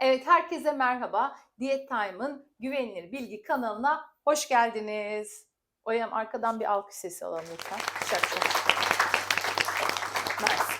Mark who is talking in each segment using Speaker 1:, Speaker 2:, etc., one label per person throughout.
Speaker 1: Evet, herkese merhaba. Diyet Time'ın güvenilir bilgi kanalına hoş geldiniz. Oyam arkadan bir alkış sesi alalım lütfen. Şak şak. Mersi.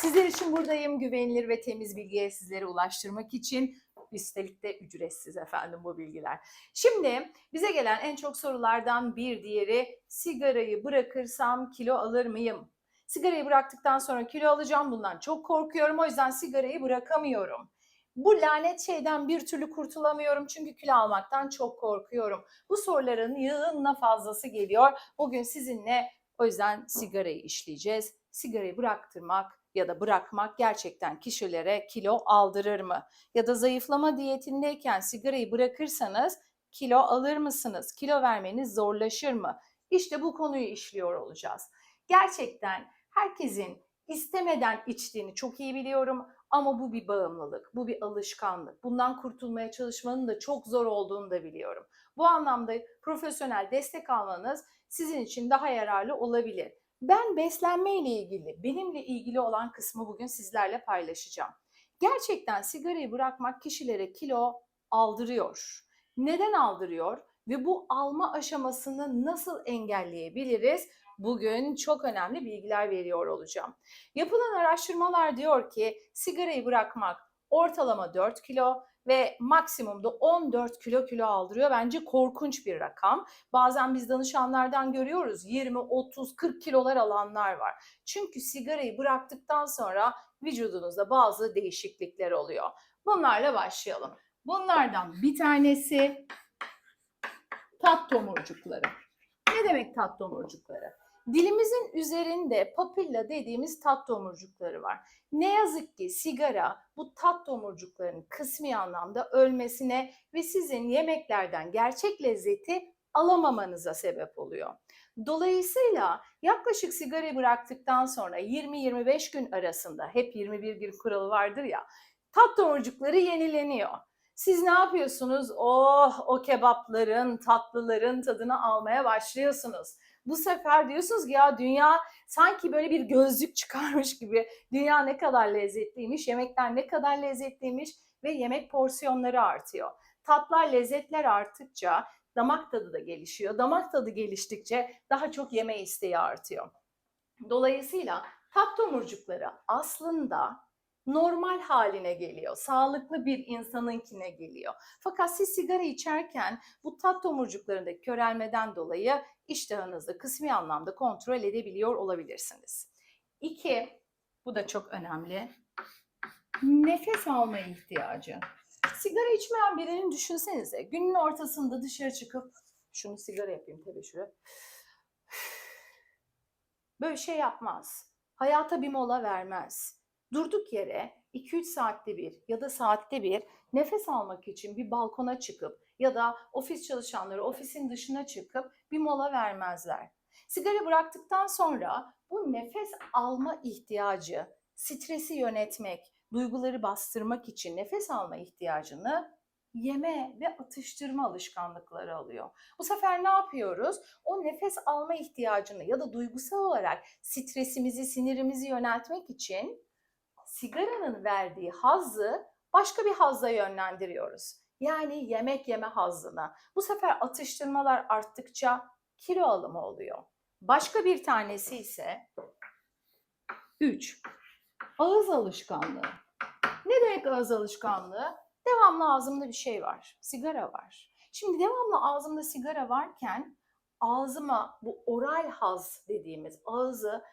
Speaker 1: Sizler için buradayım. Güvenilir ve temiz bilgiye sizlere ulaştırmak için. Üstelik de ücretsiz efendim bu bilgiler. Şimdi bize gelen en çok sorulardan bir diğeri sigarayı bırakırsam kilo alır mıyım? Sigarayı bıraktıktan sonra kilo alacağım. Bundan çok korkuyorum. O yüzden sigarayı bırakamıyorum. Bu lanet şeyden bir türlü kurtulamıyorum çünkü kilo almaktan çok korkuyorum. Bu soruların yığınla fazlası geliyor. Bugün sizinle o yüzden sigarayı işleyeceğiz. Sigarayı bıraktırmak ya da bırakmak gerçekten kişilere kilo aldırır mı? Ya da zayıflama diyetindeyken sigarayı bırakırsanız kilo alır mısınız? Kilo vermeniz zorlaşır mı? İşte bu konuyu işliyor olacağız. Gerçekten herkesin istemeden içtiğini çok iyi biliyorum ama bu bir bağımlılık, bu bir alışkanlık. Bundan kurtulmaya çalışmanın da çok zor olduğunu da biliyorum. Bu anlamda profesyonel destek almanız sizin için daha yararlı olabilir. Ben beslenme ile ilgili, benimle ilgili olan kısmı bugün sizlerle paylaşacağım. Gerçekten sigarayı bırakmak kişilere kilo aldırıyor. Neden aldırıyor ve bu alma aşamasını nasıl engelleyebiliriz? Bugün çok önemli bilgiler veriyor olacağım. Yapılan araştırmalar diyor ki sigarayı bırakmak ortalama 4 kilo ve maksimumda 14 kilo kilo aldırıyor. Bence korkunç bir rakam. Bazen biz danışanlardan görüyoruz 20, 30, 40 kilolar alanlar var. Çünkü sigarayı bıraktıktan sonra vücudunuzda bazı değişiklikler oluyor. Bunlarla başlayalım. Bunlardan bir tanesi tat tomurcukları. Ne demek tat tomurcukları? Dilimizin üzerinde papilla dediğimiz tat tomurcukları var. Ne yazık ki sigara bu tat tomurcuklarının kısmi anlamda ölmesine ve sizin yemeklerden gerçek lezzeti alamamanıza sebep oluyor. Dolayısıyla yaklaşık sigarayı bıraktıktan sonra 20-25 gün arasında hep 21 gün kuralı vardır ya tat tomurcukları yenileniyor. Siz ne yapıyorsunuz? Oh o kebapların, tatlıların tadını almaya başlıyorsunuz. Bu sefer diyorsunuz ki ya dünya sanki böyle bir gözlük çıkarmış gibi. Dünya ne kadar lezzetliymiş, yemekler ne kadar lezzetliymiş ve yemek porsiyonları artıyor. Tatlar, lezzetler arttıkça damak tadı da gelişiyor. Damak tadı geliştikçe daha çok yeme isteği artıyor. Dolayısıyla tat tomurcukları aslında normal haline geliyor. Sağlıklı bir insanınkine geliyor. Fakat siz sigara içerken bu tat tomurcuklarındaki körelmeden dolayı iştahınızı kısmi anlamda kontrol edebiliyor olabilirsiniz. İki, bu da çok önemli. Nefes alma ihtiyacı. Sigara içmeyen birini düşünsenize. Günün ortasında dışarı çıkıp şunu sigara yapayım şuraya. Böyle şey yapmaz. Hayata bir mola vermez durduk yere 2-3 saatte bir ya da saatte bir nefes almak için bir balkona çıkıp ya da ofis çalışanları ofisin dışına çıkıp bir mola vermezler. Sigara bıraktıktan sonra bu nefes alma ihtiyacı, stresi yönetmek, duyguları bastırmak için nefes alma ihtiyacını yeme ve atıştırma alışkanlıkları alıyor. Bu sefer ne yapıyoruz? O nefes alma ihtiyacını ya da duygusal olarak stresimizi, sinirimizi yöneltmek için sigaranın verdiği hazzı başka bir hazza yönlendiriyoruz. Yani yemek yeme hazzına. Bu sefer atıştırmalar arttıkça kilo alımı oluyor. Başka bir tanesi ise 3. Ağız alışkanlığı. Ne demek ağız alışkanlığı? Devamlı ağzımda bir şey var. Sigara var. Şimdi devamlı ağzımda sigara varken ağzıma bu oral haz dediğimiz ağzı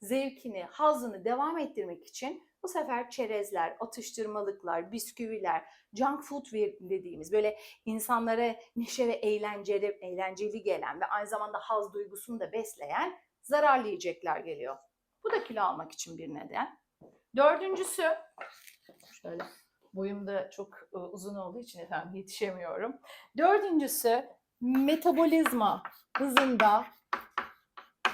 Speaker 1: zevkini, hazını devam ettirmek için bu sefer çerezler, atıştırmalıklar, bisküviler, junk food dediğimiz böyle insanlara neşe ve eğlenceli, eğlenceli gelen ve aynı zamanda haz duygusunu da besleyen zararlı yiyecekler geliyor. Bu da kilo almak için bir neden. Dördüncüsü, şöyle boyum da çok e, uzun olduğu için efendim yetişemiyorum. Dördüncüsü metabolizma hızında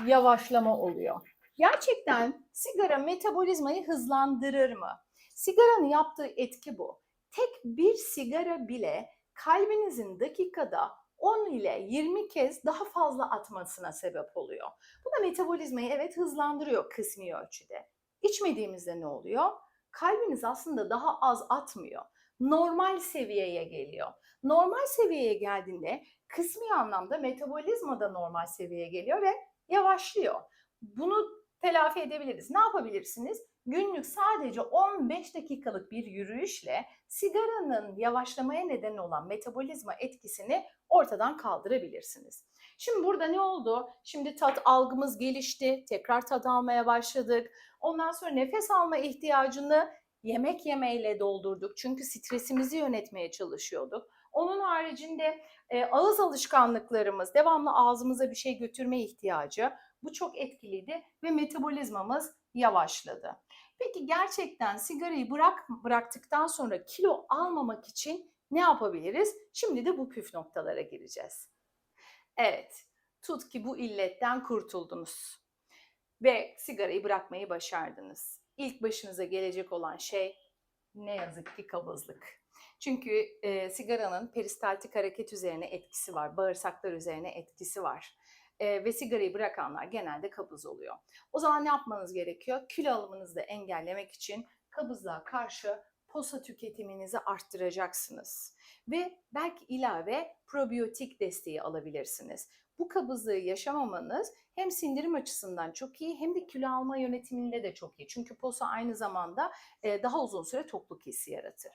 Speaker 1: yavaşlama oluyor. Gerçekten sigara metabolizmayı hızlandırır mı? Sigaranın yaptığı etki bu. Tek bir sigara bile kalbinizin dakikada 10 ile 20 kez daha fazla atmasına sebep oluyor. Bu da metabolizmayı evet hızlandırıyor kısmi ölçüde. İçmediğimizde ne oluyor? Kalbiniz aslında daha az atmıyor. normal seviyeye geliyor. Normal seviyeye geldiğinde kısmi anlamda metabolizma da normal seviyeye geliyor ve yavaşlıyor. Bunu telafi edebiliriz. Ne yapabilirsiniz? Günlük sadece 15 dakikalık bir yürüyüşle sigaranın yavaşlamaya neden olan metabolizma etkisini ortadan kaldırabilirsiniz. Şimdi burada ne oldu? Şimdi tat algımız gelişti, tekrar tat almaya başladık. Ondan sonra nefes alma ihtiyacını yemek yemeyle doldurduk. Çünkü stresimizi yönetmeye çalışıyorduk. Onun haricinde e, ağız alışkanlıklarımız, devamlı ağzımıza bir şey götürme ihtiyacı bu çok etkiliydi ve metabolizmamız yavaşladı. Peki gerçekten sigarayı bırak bıraktıktan sonra kilo almamak için ne yapabiliriz? Şimdi de bu püf noktalara gireceğiz. Evet, tut ki bu illetten kurtuldunuz ve sigarayı bırakmayı başardınız. İlk başınıza gelecek olan şey ne yazık ki kabızlık. Çünkü e, sigaranın peristaltik hareket üzerine etkisi var, bağırsaklar üzerine etkisi var. E, ve sigarayı bırakanlar genelde kabız oluyor. O zaman ne yapmanız gerekiyor? Kilo alımınızı da engellemek için kabızlığa karşı posa tüketiminizi arttıracaksınız. Ve belki ilave probiyotik desteği alabilirsiniz. Bu kabızlığı yaşamamanız hem sindirim açısından çok iyi hem de kilo alma yönetiminde de çok iyi. Çünkü posa aynı zamanda daha uzun süre tokluk hissi yaratır.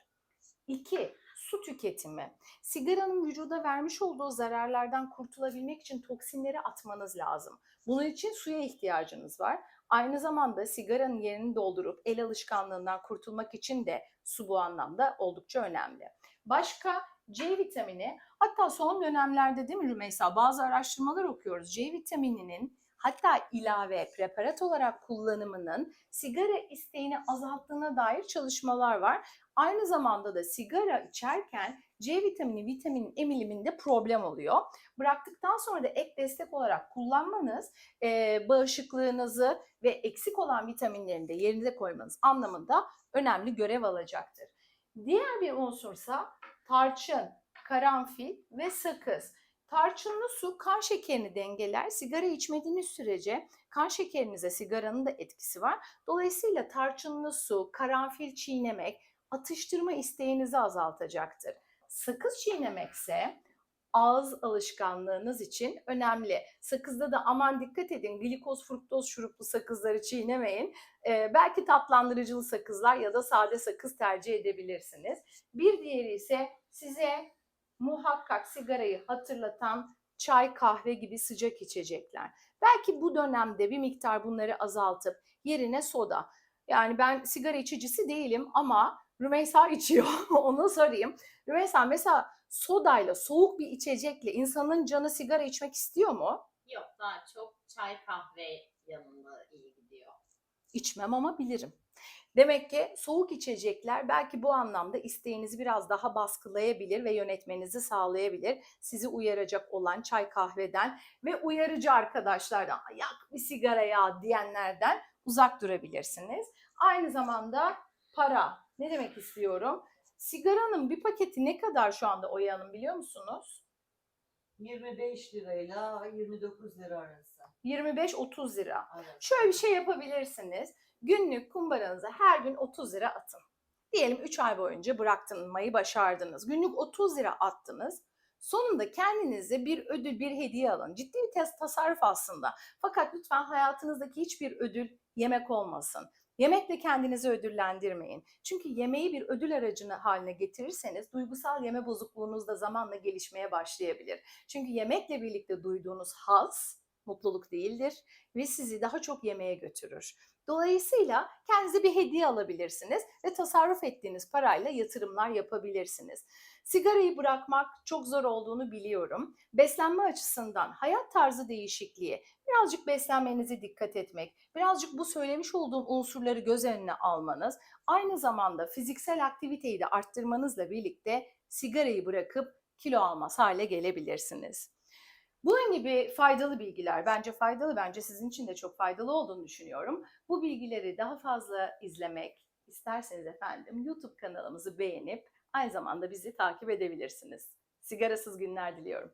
Speaker 1: İki, su tüketimi. Sigaranın vücuda vermiş olduğu zararlardan kurtulabilmek için toksinleri atmanız lazım. Bunun için suya ihtiyacınız var. Aynı zamanda sigaranın yerini doldurup el alışkanlığından kurtulmak için de su bu anlamda oldukça önemli. Başka C vitamini hatta son dönemlerde değil mi Rümeysa bazı araştırmalar okuyoruz. C vitamininin hatta ilave preparat olarak kullanımının sigara isteğini azalttığına dair çalışmalar var. Aynı zamanda da sigara içerken C vitamini vitaminin emiliminde problem oluyor. Bıraktıktan sonra da ek destek olarak kullanmanız e, bağışıklığınızı ve eksik olan vitaminlerini de yerinize koymanız anlamında önemli görev alacaktır. Diğer bir unsursa tarçın, karanfil ve sakız. Tarçınlı su kan şekerini dengeler. Sigara içmediğiniz sürece kan şekerinize sigaranın da etkisi var. Dolayısıyla tarçınlı su, karanfil çiğnemek atıştırma isteğinizi azaltacaktır. Sakız çiğnemekse ağız alışkanlığınız için önemli. Sakızda da aman dikkat edin glikoz fruktoz şuruplu sakızları çiğnemeyin. Ee, belki tatlandırıcılı sakızlar ya da sade sakız tercih edebilirsiniz. Bir diğeri ise size muhakkak sigarayı hatırlatan çay, kahve gibi sıcak içecekler. Belki bu dönemde bir miktar bunları azaltıp yerine soda. Yani ben sigara içicisi değilim ama Rümeysa içiyor. Onu sorayım. Rümeysa mesela sodayla, soğuk bir içecekle insanın canı sigara içmek istiyor mu?
Speaker 2: Yok daha çok çay kahve yanında iyi gidiyor.
Speaker 1: İçmem ama bilirim. Demek ki soğuk içecekler belki bu anlamda isteğinizi biraz daha baskılayabilir ve yönetmenizi sağlayabilir. Sizi uyaracak olan çay kahveden ve uyarıcı arkadaşlardan yak bir sigara ya diyenlerden uzak durabilirsiniz. Aynı zamanda para. Ne demek istiyorum? Sigaranın bir paketi ne kadar şu anda Oya Hanım biliyor musunuz?
Speaker 3: 25 lirayla 29 lira arası.
Speaker 1: 25-30 lira.
Speaker 3: Evet.
Speaker 1: Şöyle bir şey yapabilirsiniz. Günlük kumbaranıza her gün 30 lira atın. Diyelim 3 ay boyunca bıraktırmayı başardınız. Günlük 30 lira attınız. Sonunda kendinize bir ödül, bir hediye alın. Ciddi bir tasarruf aslında. Fakat lütfen hayatınızdaki hiçbir ödül yemek olmasın. Yemekle kendinizi ödüllendirmeyin. Çünkü yemeği bir ödül aracını haline getirirseniz duygusal yeme bozukluğunuz da zamanla gelişmeye başlayabilir. Çünkü yemekle birlikte duyduğunuz haz mutluluk değildir ve sizi daha çok yemeğe götürür. Dolayısıyla kendinize bir hediye alabilirsiniz ve tasarruf ettiğiniz parayla yatırımlar yapabilirsiniz. Sigarayı bırakmak çok zor olduğunu biliyorum. Beslenme açısından hayat tarzı değişikliği, birazcık beslenmenize dikkat etmek, birazcık bu söylemiş olduğum unsurları göz önüne almanız, aynı zamanda fiziksel aktiviteyi de arttırmanızla birlikte sigarayı bırakıp kilo almaz hale gelebilirsiniz. Bunun gibi faydalı bilgiler, bence faydalı, bence sizin için de çok faydalı olduğunu düşünüyorum. Bu bilgileri daha fazla izlemek isterseniz efendim YouTube kanalımızı beğenip aynı zamanda bizi takip edebilirsiniz. Sigarasız günler diliyorum.